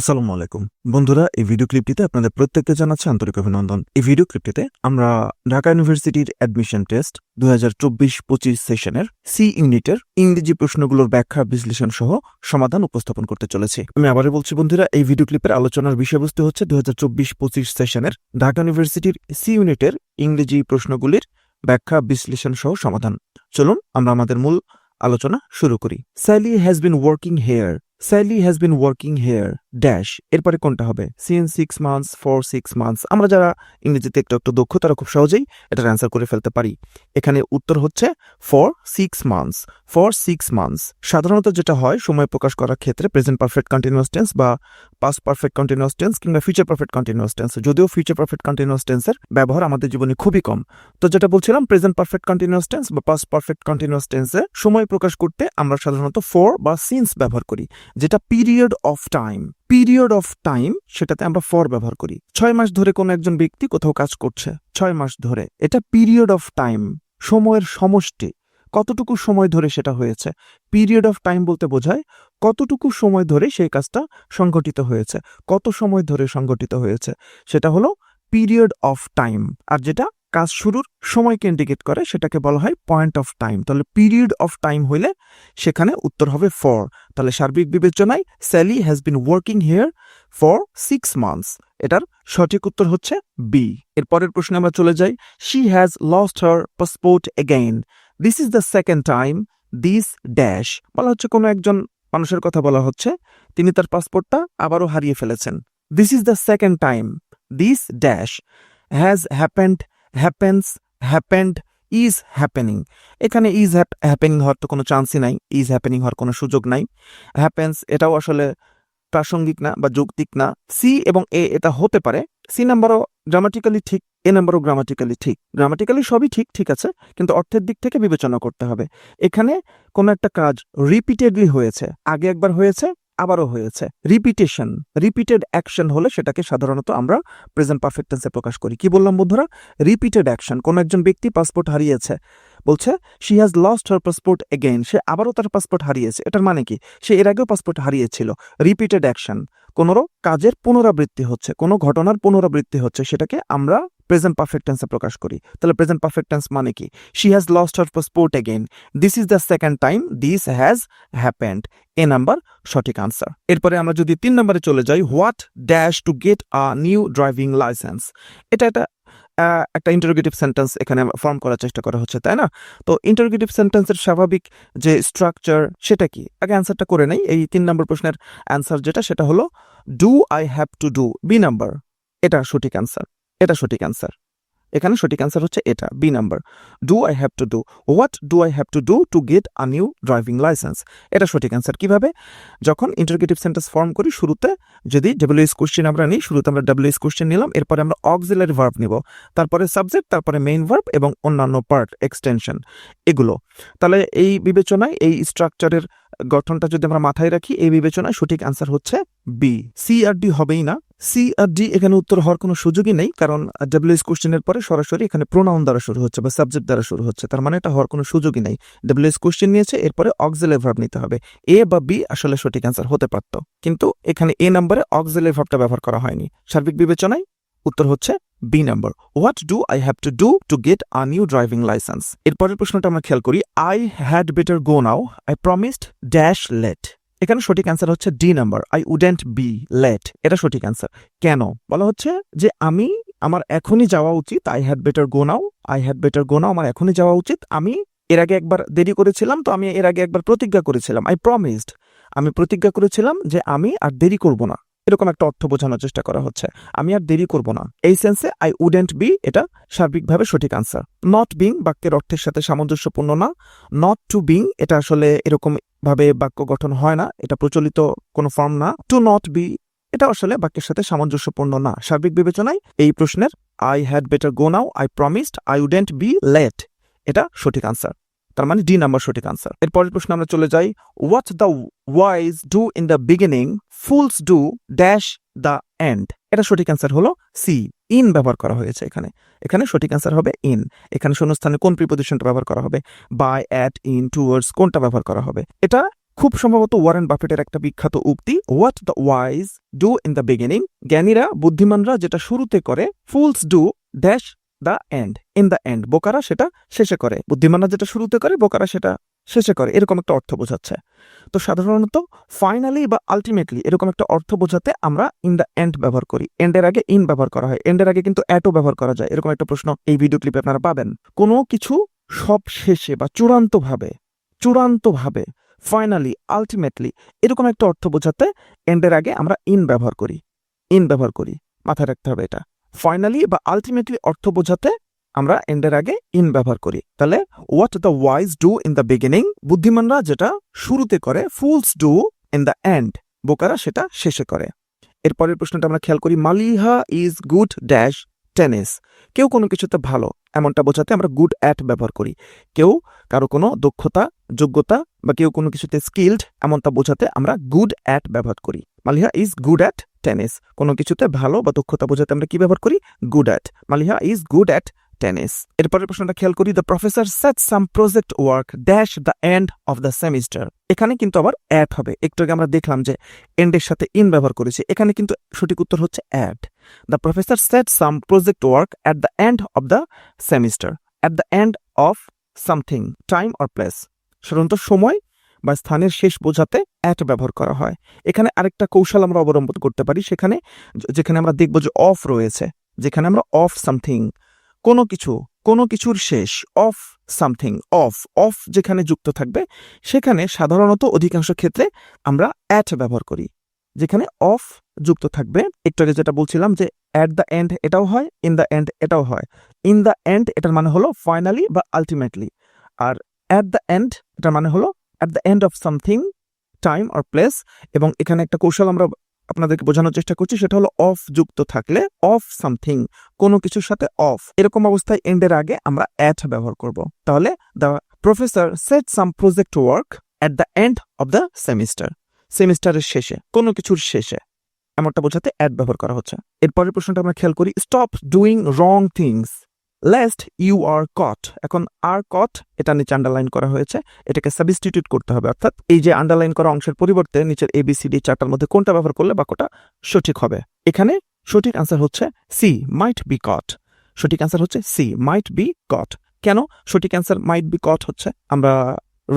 আসসালামু আলাইকুম। বন্ধুরা, এই ভিডিও ক্লিপটিতে আপনাদের প্রত্যেককে জানাচ্ছি আন্তরিক অভিনন্দন। এই ভিডিও ক্লিপটিতে আমরা ঢাকা ইউনিভার্সিটির অ্যাডমিশন টেস্ট দু হাজার চব্বিশ পঁচিশ সেশনের সি ইউনিটের ইংরেজি প্রশ্নগুলোর ব্যাখ্যা, বিশ্লেষণ সহ সমাধান উপস্থাপন করতে চলেছি। আমি আবারও বলছি, বন্ধুরা, এই ভিডিও ক্লিপের আলোচনার বিষয়বস্তু হচ্ছে দু হাজার চব্বিশ পঁচিশ সেশনের ঢাকা ইউনিভার্সিটির সি ইউনিটের ইংরেজি প্রশ্নগুলির ব্যাখ্যা, বিশ্লেষণ সহ সমাধান। চলুন, আমরা আমাদের মূল আলোচনা শুরু করি। Sally has been working here Sally has been working here dash এরপরে কোনটা হবে? Since six months for six months আমরা যারা ইংরেজিতে একটু একটু দক্ষ, তারা খুব সহজেই এটার অ্যান্সার করে ফেলতে পারি। এখানে উত্তর হচ্ছে for six months for six months সাধারণত যেটা হয়, সময় প্রকাশ করার ক্ষেত্রে প্রেজেন্ট পারফেক্ট কন্টিনিউয়াস টেন্স বা পাস্ট পারফেক্ট কন্টিনিউয়াস টেন্স কিংবা ফিউচার পারফেক্ট কন্টিনিউয়াস টেন্স যদিও ফিউচার পারফেক্ট কন্টিনিউয়াস টেন্সের ব্যবহার আমাদের জীবনে খুবই কম। তো যেটা বলছিলাম প্রেজেন্ট পারফেক্ট কন্টিনিউয়াস টেন্স বা পাস্ট পারফেক্ট কন্টিনিউয়াস টেন্সে সময় প্রকাশ করতে আমরা সাধারণত ফর বা সিন্স ব্যবহার করি। যেটা period of time period of time সেটাতে আমরা ফর ব্যবহার করি। ছয় মাস ধরে কোনো একজন ব্যক্তি কোথাও কাজ করছে, ছয় মাস ধরে। এটা পিরিয়ড অফ টাইম সময়ের সমষ্টি। কতটুকু সময় ধরে সেটা হয়েছে? পিরিয়ড অফ টাইম বলতে বোঝায় কতটুকু সময় ধরে সেই কাজটা সংগঠিত হয়েছে। কত সময় ধরে সংগঠিত হয়েছে? সেটা হলো পিরিয়ড অফ টাইম আর যেটা কাজ শুরুর সময়কে ইন্ডিকেট করে সেটাকে বলা হয় পয়েন্ট অফ টাইম তাহলে পিরিয়ড অফ টাইম হইলে সেখানে উত্তর হবে ফর তাহলে সার্বিক বিবেচনায় Sally has been working here for six months এটার সঠিক উত্তর হচ্ছে বি এর পরের প্রশ্নে আমরা চলে যাই। She has lost her passport again this is the second time this dash বলা হচ্ছে কোনো একজন মানুষের কথা বলা হচ্ছে। তিনি তার পাসপোর্টটা আবারও হারিয়ে ফেলেছেন। This is the second time this dash has happened happens happened is happening এখানে ইজ হ্যাপেনিং হওয়ার তো কোনো চান্সই নাই ইজ হ্যাপেনিং হওয়ার কোনো সুযোগ নাই। হ্যাপেন্স এটাও আসলে প্রাসঙ্গিক না বা যৌক্তিক না। সি এবং এ এটা হতে পারে সি নাম্বারও গ্রামাটিক্যালি ঠিক এ নাম্বারও গ্রামাটিক্যালি ঠিক। গ্রামাটিক্যালি সবই ঠিক ঠিক আছে, কিন্তু অর্থের দিক থেকে বিবেচনা করতে হবে। এখানে কোনো একটা কাজ রিপিটেডলি হয়েছে, আগে একবার হয়েছে আবারও হয়েছে। রিপিটেশন রিপিটেড অ্যাকশন হলে সেটাকে সাধারণত আমরা প্রেজেন্ট পারফেক্টেন্সে প্রকাশ করি। কি বললাম বন্ধুরা? রিপিটেড অ্যাকশন কোনো একজন ব্যক্তি পাসপোর্ট হারিয়েছে বলছে she has lost her passport again সে আবারও তার পাসপোর্ট হারিয়েছে। এটার মানে কি? সে এর আগেও পাসপোর্ট হারিয়েছিল। রিপিটেড অ্যাকশন কোনো কাজের পুনরাবৃত্তি হচ্ছে, কোনো ঘটনার পুনরাবৃত্তি হচ্ছে, সেটাকে আমরা প্রেজেন্ট পারফেক্ট টেন্সে প্রকাশ করি। তাহলে প্রেজেন্ট পারফেক্ট টেন্স মানে কি? She has lost her passport again this is the second time this has happened A number সঠিক আনসার এরপরে আমরা যদি তিন নম্বরে চলে যাই what dash to get a new driving licence এটা একটা একটা ইন্টারোগেটিভ সেন্টেন্স এখানে ফর্ম করার চেষ্টা করা হচ্ছে, তাই না? তো ইন্টারোগেটিভ সেন্টেন্সের স্বাভাবিক যে স্ট্রাকচার সেটা কি? আগে অ্যান্সারটা করে নেই, এই তিন নম্বর প্রশ্নের অ্যান্সার যেটা সেটা হলো do I have to do B number এটা সঠিক অ্যান্সার এটা সঠিক অ্যান্সার এখানে সঠিক অ্যান্সার হচ্ছে এটা B number do I have to do what do I have to do to get a new driving licence এটা সঠিক অ্যান্সার কীভাবে? যখন ইন্টারগেটিভ সেন্টেন্স ফর্ম করি, শুরুতে যদি ডাব্লিউএস কোশ্চেন আমরা নিই, শুরুতে আমরা ডাব্লিউএস কোশ্চেন নিলাম, এরপরে আমরা অক্সিলারি ভার্ব নিব, তারপরে সাবজেক্ট তারপরে মেইন ভার্ব এবং অন্যান্য পার্ট এক্সটেনশন এগুলো। তাহলে এই বিবেচনায়, এই স্ট্রাকচারের গঠনটা যদি আমরা মাথায় রাখি, এই বিবেচনায় সঠিক অ্যান্সার হচ্ছে বি সি আর ডি হবেই না। সি আর ডি এখানে উত্তর হওয়ার কোনো সুযোগই নেই, কারণ ডাব্লিউএস কোশ্চেনের পরে সরাসরি এখানে প্রোনাউন দ্বারা শুরু হচ্ছে বা সাবজেক্ট দ্বারা শুরু হচ্ছে, তার মানে এটা হওয়ার কোনো সুযোগই নেই। ডাব্লিউএস কোশ্চেন নিয়েছে, এরপরে অক্সিলারি ভার্ব নিতে হবে। এ বা বি আসলে সঠিক অ্যান্সার হতে পারত, কিন্তু এখানে এ নাম্বারে অক্সিলারি ভার্বটা ব্যবহার করা হয়নি। সার্বিক বিবেচনায় উত্তর হচ্ছে B number what do I have to do to get a new driving licence এরপরের প্রশ্নটা আমরা খেয়াল করি। I had better go now I promised dash late এখানে সঠিক অ্যান্সার হচ্ছে D number I wouldn't be late এটা সঠিক অ্যান্সার কেন? বলা হচ্ছে যে আমি আমার এখনই যাওয়া উচিত। I had better go now I had better go now আমার এখনই যাওয়া উচিত। আমি এর আগে একবার দেরি করেছিলাম, তো আমি এর আগে একবার প্রতিজ্ঞা করেছিলাম। আই প্রমিসড আমি প্রতিজ্ঞা করেছিলাম যে আমি আর দেরি করব না। এরকম একটা অর্থ বোঝানোর চেষ্টা করা হচ্ছে। আমি আর দেরি করব না। এই সেন্সে আই উডেন্ট বি এটা সার্বিকভাবে সঠিক আনসার নট বিং বাক্যের অর্থের সাথে সামঞ্জস্যপূর্ণ না। নট টু বিং এটা আসলে এরকম ভাবে বাক্য গঠন হয় না, এটা প্রচলিত কোনো ফর্ম না। টু নট বি এটা আসলে বাক্যের সাথে সামঞ্জস্যপূর্ণ না। সার্বিক বিবেচনায় এই প্রশ্নের I had better go now I promised I wouldn't be late এটা সঠিক আনসার তার মানে ডি নাম্বার সঠিক আনসার এরপরের প্রশ্ন আমরা চলে যাই। What the wise do in the beginning fools do dash the end এটা সঠিক অ্যান্সার হলো সি ইন ব্যবহার করা হয়েছে এখানে। এখানে সঠিক অ্যান্সার হবে ইন এখানে শূন্যস্থানে কোন প্রিপোজিশনটা ব্যবহার করা হবে? বাই অ্যাট ইন টুয়ার্ডস কোনটা ব্যবহার করা হবে? এটা খুব সম্ভবত ওয়ারেন বাফেটের একটা বিখ্যাত উক্তি what the wise do in the beginning জ্ঞানীরা, বুদ্ধিমানরা যেটা শুরুতে করে fools do dash the end in the end বোকারা সেটা শেষে করে। বুদ্ধিমানরা যেটা শুরুতে করে, বোকারা সেটা শেষে করে, এরকম একটা অর্থ বোঝাচ্ছে। তো সাধারণত ফাইনালি বা আলটিমেটলি এরকম একটা অর্থ বোঝাতে আমরা ইন দ্য এন্ড ব্যবহার করি। এন্ডের আগে ইন ব্যবহার করা হয়। এন্ডের আগে কিন্তু অ্যাটও ব্যবহার করা যায়। এরকম একটা প্রশ্ন এই ভিডিও ক্লিপে আপনারা পাবেন। কোনো কিছু সব শেষে বা চূড়ান্তভাবে চূড়ান্তভাবে ফাইনালি আলটিমেটলি এরকম একটা অর্থ বোঝাতে এন্ডের আগে আমরা ইন ব্যবহার করি। ইন ব্যবহার করি। মাথায় রাখতে হবে এটা। ফাইনালি বা আলটিমেটলি অর্থ বোঝাতে আমরা এন্ডের আগে ইন ব্যবহার করি। তাহলে what the wise do in the beginning বুদ্ধিমানরা যেটা শুরুতে করে fools do in the end বোকারা সেটা শেষে করে। এরপরের প্রশ্নটা আমরা খেয়াল করি, Maliha is good dash tennis কেউ কোনো কিছুতে ভালো, এমনটা বোঝাতে আমরা গুড অ্যাট ব্যবহার করি। কেউ কারও কোনো দক্ষতা, যোগ্যতা বা কেউ কোনো কিছুতে স্কিল্ড এমনটা বোঝাতে আমরা গুড অ্যাট ব্যবহার করি। Maliha is good at tennis কোনো কিছুতে ভালো বা দক্ষতা বোঝাতে আমরা কি ব্যবহার করি? Good at Maliha is good at tennis এরপরের প্রশ্নটা খেয়াল করি the professor set some project work dash the end of the semester এখানে কিন্তু আবার অ্যাট হবে। একটু আগে আমরা দেখলাম যে এন্ডের সাথে ইন ব্যবহার করেছি। এখানে কিন্তু সঠিক উত্তর হচ্ছে at the professor set some project work at the end of the semester at the end of something time or place সাধারণত সময় বা স্থানের শেষ বোঝাতে অ্যাট ব্যবহার করা হয়। এখানে আরেকটা কৌশল আমরা অবলম্বন করতে পারি। সেখানে, যেখানে আমরা দেখব যে অফ রয়েছে। যেখানে আমরা অফ সামথিং কোনো কিছু, কোনো কিছুর শেষ অফ সামথিং অফ অফ যেখানে যুক্ত থাকবে, সেখানে সাধারণত অধিকাংশ ক্ষেত্রে আমরা অ্যাট ব্যবহার করি। যেখানে অফ যুক্ত থাকবে, একটু আগে যেটা বলছিলাম যে অ্যাট দ্য এন্ড এটাও হয় ইন দ্য এন্ড এটাও হয়। ইন দ্য এন্ড এটার মানে হলো ফাইনালি বা আলটিমেটলি আর অ্যাট দ্য এন্ড এটার মানে হলো at the end of something time or place এবং এখানে একটা কৌশল আমরা আপনাদেরকে বোঝানোর চেষ্টা করছি, সেটা হলো অফ যুক্ত থাকলে অফ সামথিং কোনো কিছুর সাথে অফ এরকম অবস্থায় এন্ডের আগে আমরা অ্যাট ব্যবহার করব। তাহলে the professor set some project work at the end of the semester সেমিস্টারের শেষে, কোনো কিছুর শেষে। এমনটা বোঝাতে অ্যাড ব্যবহার করা হচ্ছে। এরপরের প্রশ্নটা আমরা খেয়াল করি stop doing wrong things lest you are caught এখন আর কট এটা নিচে আন্ডারলাইন করা হয়েছে, এটাকে সাবস্টিটিউট করতে হবে। অর্থাৎ এই যে আন্ডারলাইন করা অংশের পরিবর্তে নিচের এবিসিডি চারটার মধ্যে কোনটা ব্যবহার করলে বাক্যটা সঠিক হবে? এখানে সঠিক আনসার হচ্ছে সি মাইট বি কট সঠিক আনসার হচ্ছে সি মাইট বি কট কেন? সঠিক অ্যান্সার মাইট বি কট হচ্ছে, আমরা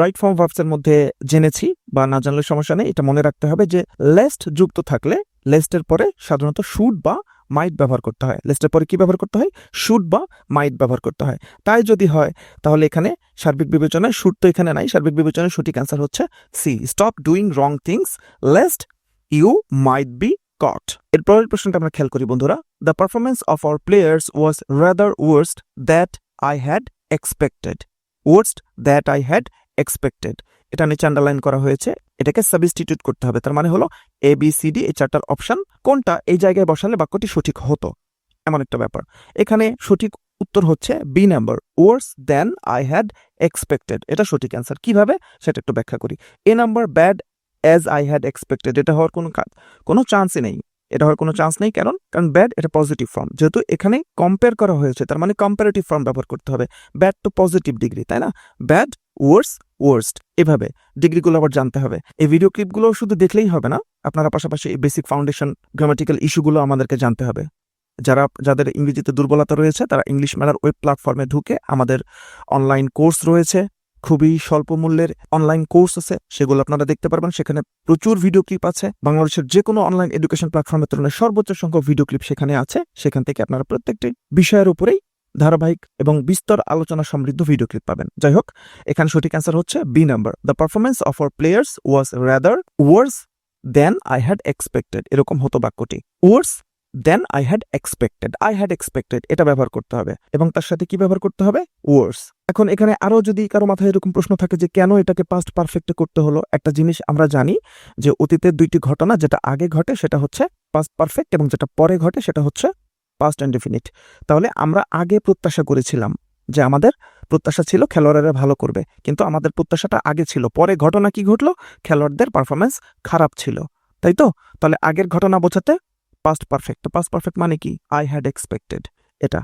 রাইট ফর্ম ভার্বস এর মধ্যে জেনেছি বা না জানলে সমস্যা নেই, এটা মনে রাখতে হবে যে লেস্ট যুক্ত থাকলে লেস্টের পরে সাধারণত শুড বা মাইট ব্যবহার করতে হয়। লেস্টের পরে কী ব্যবহার করতে হয়? শুড বা মাইট ব্যবহার করতে হয়। তাই যদি হয়, তাহলে এখানে সার্বিক বিবেচনায় শুড তো এখানে নাই, সার্বিক বিবেচনায় সঠিক অ্যান্সার হচ্ছে C stop doing wrong things lest you might be caught এর এরপরের প্রশ্নটা আমরা খেয়াল করি বন্ধুরা। The performance of our players was rather worst that I had expected worst that I had expected এটা নিচে আন্ডারলাইন করা হয়েছে। এটাকে সাবস্টিটিউট করতে হবে। তার মানে হলো এ বি সি ডি এই চারটার অপশন কোনটা এই জায়গায় বসালে বাক্যটি সঠিক হতো? এমন একটা ব্যাপার। এখানে সঠিক উত্তর হচ্ছে B number worse than I had expected এটা সঠিক অ্যান্সার কীভাবে? সেটা একটু ব্যাখ্যা করি। A number bad as I had expected এটা হওয়ার কোনো কাজ কোনো চান্সই নেই। এটা হওয়ার কোনো চান্স নেই। কারণ কারণ ব্যাড এটা পজিটিভ ফর্ম যেহেতু এখানে কম্পেয়ার করা হয়েছে, তার মানে কম্পারেটিভ ফর্ম ব্যবহার করতে হবে। ব্যাড তো পজিটিভ ডিগ্রি তাই না? ব্যাড ওয়ার্স ওয়ার্স্ট এভাবে ডিগ্রিগুলো আবার জানতে হবে। এই ভিডিও ক্লিপগুলো শুধু দেখলেই হবে না, আপনারা পাশাপাশি এই বেসিক ফাউন্ডেশন গ্রামাটিক্যাল ইস্যুগুলো আমাদেরকে জানতে হবে। যারা, যাদের ইংরেজিতে দুর্বলতা রয়েছে, তারা ইংলিশ মেলার ওয়েব প্ল্যাটফর্মে ঢুকে আমাদের অনলাইন কোর্স রয়েছে, খুবই স্বল্প মূল্যের অনলাইন কোর্স আছে, সেগুলো আপনারা দেখতে পারবেন। সেখানে প্রচুর ভিডিও ক্লিপ আছে। বাংলাদেশের যে কোনো অনলাইন এডুকেশন প্ল্যাটফর্মের তুলনায় সর্বোচ্চ সংখ্যক ভিডিও ক্লিপ সেখানে আছে। সেখান থেকে আপনারা প্রত্যেকটি বিষয়ের উপরেই ধারাবাহিক এবং বিস্তর আলোচনা সমৃদ্ধ ভিডিও ক্লিপ পাবেন। যাই হোক এখানে সঠিক অ্যান্সার হচ্ছে B number the performance of our players was rather worse than I had expected এরকম হতো বাক্যটি worse than I had expected I had expected এটা ব্যবহার করতে হবে। এবং তার সাথে কি ব্যবহার করতে হবে? ওয়ার্স এখন এখানে আরও যদি কারও মাথায় এরকম প্রশ্ন থাকে যে কেন এটাকে পাস্ট পারফেক্টে করতে হলো, একটা জিনিস আমরা জানি যে অতীতের দুইটি ঘটনা যেটা আগে ঘটে সেটা হচ্ছে পাস্ট পারফেক্ট এবং যেটা পরে ঘটে সেটা হচ্ছে পাস্ট অ্যান্ড ডেফিনিট তাহলে আমরা আগে প্রত্যাশা করেছিলাম যে আমাদের প্রত্যাশা ছিল খেলোয়াড়েরা ভালো করবে, কিন্তু আমাদের প্রত্যাশাটা আগে ছিল। পরে ঘটনা কি ঘটলো? খেলোয়াড়দের পারফরমেন্স খারাপ ছিল। তাই তো? তাহলে আগের ঘটনা বোঝাতে পাস্ট পারফেক্ট পাস্ট পারফেক্ট মানে কি? আই হ্যাড এক্সপেক্টেড এটা।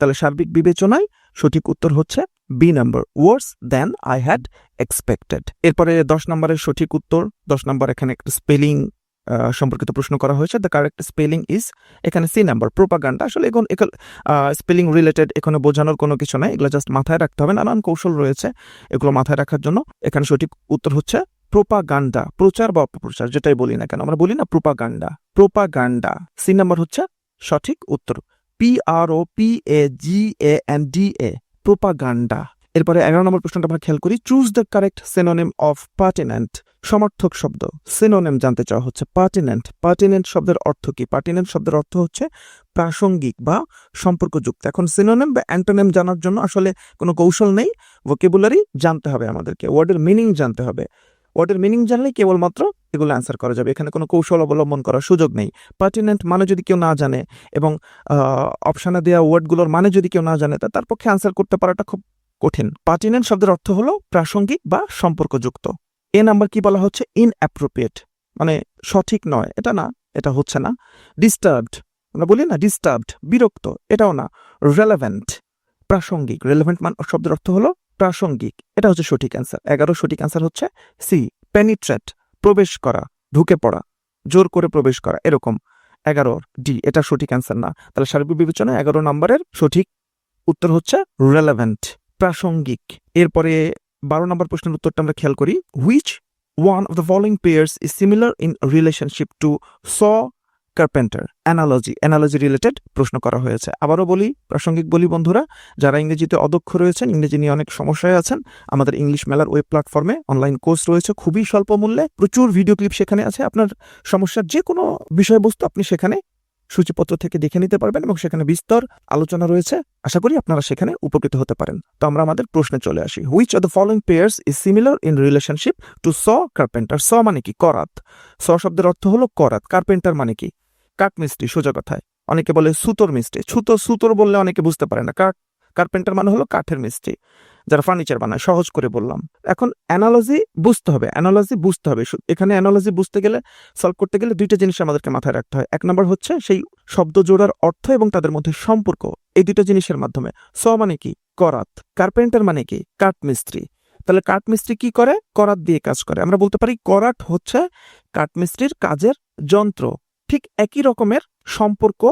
তাহলে সার্বিক বিবেচনায় সঠিক উত্তর হচ্ছে B number worse than I had expected এরপরে দশ নম্বরের সঠিক উত্তর, দশ নম্বর এখানে একটা স্পেলিং সম্পর্কিত প্রশ্ন করা হয়েছে। দ্য কারেক্ট স্পেলিং ইজ এখানে সি নাম্বার প্রোপাগান্ডা আসলে এখন এখন স্পেলিং রিলেটেড এখানে বোঝানোর কোনো কিছু নাই। এগুলো জাস্ট মাথায় রাখতে হবে। নানান কৌশল রয়েছে এগুলো মাথায় রাখার জন্য। এখানে সঠিক উত্তর হচ্ছে প্রোপাগান্ডা প্রচার বা অপপ্রচার, যেটাই বলি না কেন। আমরা বলি না প্রোপাগান্ডা প্রোপাগান্ডা সি নাম্বার হচ্ছে সঠিক উত্তর। P R O P A G A N D A propaganda এরপরে এগারো নম্বর প্রশ্নটা আমরা খেয়াল করি choose the correct synonym of pertinent সমর্থক শব্দ। সিনোনিম জানতে চাওয়া হচ্ছে পার্টিনেন্ট পার্টিনেন্ট শব্দের অর্থ কি? পার্টিনেন্ট শব্দের অর্থ হচ্ছে প্রাসঙ্গিক বা সম্পর্কযুক্ত। এখন সিনোনিম বা অ্যান্টোনেম জানার জন্য আসলে কোনো কৌশল নেই ভোকেবুলারি জানতে হবে আমাদেরকে ওয়ার্ডের মিনিং জানতে হবে। ওয়ার্ডের মিনিং জানলেই কেবলমাত্র এগুলো অ্যান্সার করা যাবে। এখানে কোনো কৌশল অবলম্বন করার সুযোগ নেই। পার্টিনেন্ট মানে যদি কেউ না জানে এবং অপশানে দেওয়া ওয়ার্ডগুলোর মানে যদি কেউ না জানে তার পক্ষে অ্যান্সার করতে পারাটা খুব কঠিন। পার্টিনেন্ট শব্দের অর্থ হলো প্রাসঙ্গিক বা সম্পর্কযুক্ত। এ নাম্বার কি বলা হচ্ছে? ইন অ্যাপ্রোপ্রিয়েট মানে সঠিক নয়। এটা না, এটা হচ্ছে না। ডিস্টার্বড আমরা বলি না ডিস্টার্বড বিরক্ত। এটাও না। রেলেভেন্ট প্রাসঙ্গিক। রেলেভেন্ট মান শব্দের অর্থ হলো প্রাসঙ্গিক। এটা হচ্ছে সঠিক অ্যান্সার এগারো সঠিক অ্যান্সার হচ্ছে সি পেনিট্রেট প্রবেশ করা, ঢুকে পড়া, জোর করে প্রবেশ করা, এরকম। এগারো ডি এটা সঠিক অ্যান্সার না। তাহলে সার্বিক বিবেচনায় এগারো নম্বরের সঠিক উত্তর হচ্ছে রেলেভেন্ট প্রাসঙ্গিক। এরপরে বারো নম্বর প্রশ্নের উত্তরটা আমরা খেয়াল করি। Which one of the following pairs is similar in relationship to saw carpenter analogy analogy related প্রশ্ন করা হয়েছে। আবারও বলি, প্রাসঙ্গিক বলি বন্ধুরা, যারা ইংরেজিতে অদক্ষ রয়েছেন, ইংরেজি নিয়ে অনেক সমস্যায় আছেন, আমাদের ইংলিশ মেলার ওয়েব প্ল্যাটফর্মে অনলাইন কোর্স রয়েছে, খুবই স্বল্প মূল্যে। প্রচুর ভিডিও ক্লিপ সেখানে আছে। আপনার সমস্যার যে কোনো বিষয়বস্তু আপনি সেখানে সূচিপত্র থেকে দেখে নিতে পারবেন এবং সেখানে বিস্তর আলোচনা রয়েছে। আশা করি আপনারা সেখানে উপকৃত হতে পারেন। তো আমরা আমাদের প্রশ্নে চলে আসি। Which of the following pairs is similar in relationship to saw carpenter saw মানে কি? করাত। স শব্দের অর্থ হলো করাত। কার্পেন্টার মানে কি? কাঠ মিস্ত্রি, সোজা কথায়। অনেকে বলে সুতোর মিস্ত্রি। ছুতো সুতোর বললে অনেকে বুঝতে পারে না। কাঠ কার্পেন্টার মানে হলো কাঠের মিস্ত্রি। যারা ফার্নিচার বানায়, সহজ করে বললাম। এখন অ্যানালজি বুঝতে হবে অ্যানালজি বুঝতে হবে। এখানে অ্যানালজি বুঝতে গেলে সলভ করতে গেলে দুইটা জিনিস আমাদেরকে মাথায় রাখতে হয়। এক নম্বর হচ্ছে সেই শব্দ জোড়ার অর্থ এবং তাদের মধ্যে সম্পর্ক। এই দুটো জিনিসের মাধ্যমে। স মানে কি? করাত। কার্পেন্টার মানে কি? কাঠ মিস্ত্রি। তাহলে কাঠ মিস্ত্রি কি করে? করাত দিয়ে কাজ করে। আমরা বলতে পারি করাট হচ্ছে কাঠ মিস্ত্রির কাজের যন্ত্র। ঠিক একই রকমের সম্পর্ক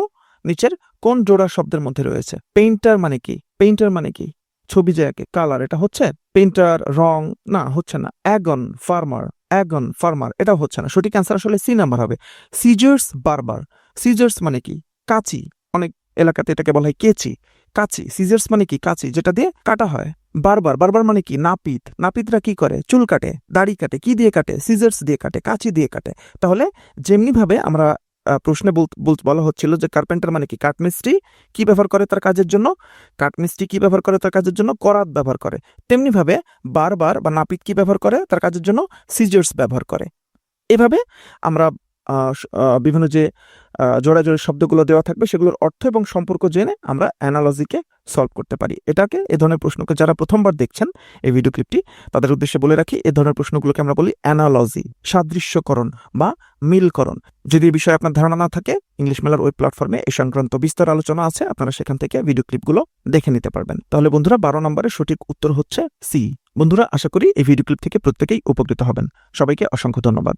নিচের কোন জোড়া শব্দের মধ্যে রয়েছে। পেইন্টার মানে কি? পেইন্টার মানে কি? ছবি যে কালার এটা হচ্ছে পেন্টার রং, না, হচ্ছে না অ্যাগন ফার্মার অ্যাগন ফার্মার এটা হচ্ছে না। সঠিক অ্যান্সার আসলে সি নাম্বার হবে। সিজার্স বারবার সিজার্স মানে কি? কাঁচি। অনেক এলাকাতে এটাকে বলা হয় কেচি। কাঁচি সিজার্স মানে কি? কাঁচি, যেটা দিয়ে কাটা হয়। বারবার বারবার মানে কি? নাপিত। নাপিতরা কি করে? চুল কাটে, দাড়ি কাটে, কি দিয়ে কাটে? সিজার্স দিয়ে কাটে, কাঁচি দিয়ে কাটে। তাহলে যেমনি ভাবে আমরা প্রশ্নে বল- হচ্ছিল যে কার্পেন্টার মানে কি? কাঠমিস্ত্রি কি ব্যবহার করে তার কাজের জন্য? কাঠমিস্ত্রি কি ব্যবহার করে তার কাজের জন্য? করাত ব্যবহার করে। তেমনিভাবে বারবার বা নাপিত কি ব্যবহার করে তার কাজের জন্য? সিজার্স ব্যবহার করে। এভাবে আমরা বিভিন্ন যে জোড়া জোড়া শব্দগুলো দেওয়া থাকবে, সেগুলোর অর্থ এবং সম্পর্ক জেনে আমরা অ্যানালজিকে সলভ করতে পারি। এটাকে এ ধরনের প্রশ্নকে যারা প্রথমবার দেখছেন এই ভিডিও ক্লিপটি, তাদের উদ্দেশ্যে বলে রাখি, এ ধরনের প্রশ্নগুলোকে আমরা বলি অ্যানালজি, সাদৃশ্যকরণ বা মিলকরণ। যদি এই বিষয়ে আপনার ধারণা না থাকে, ইংলিশ মেলার ওই প্ল্যাটফর্মে এই সংক্রান্ত বিস্তার আলোচনা আছে, আপনারা সেখান থেকে ভিডিও ক্লিপগুলো দেখে নিতে পারবেন। তাহলে বন্ধুরা, বারো নম্বরের সঠিক উত্তর হচ্ছে সি। বন্ধুরা, আশা করি এই ভিডিও ক্লিপ থেকে প্রত্যেকেই উপকৃত হবেন। সবাইকে অসংখ্য ধন্যবাদ।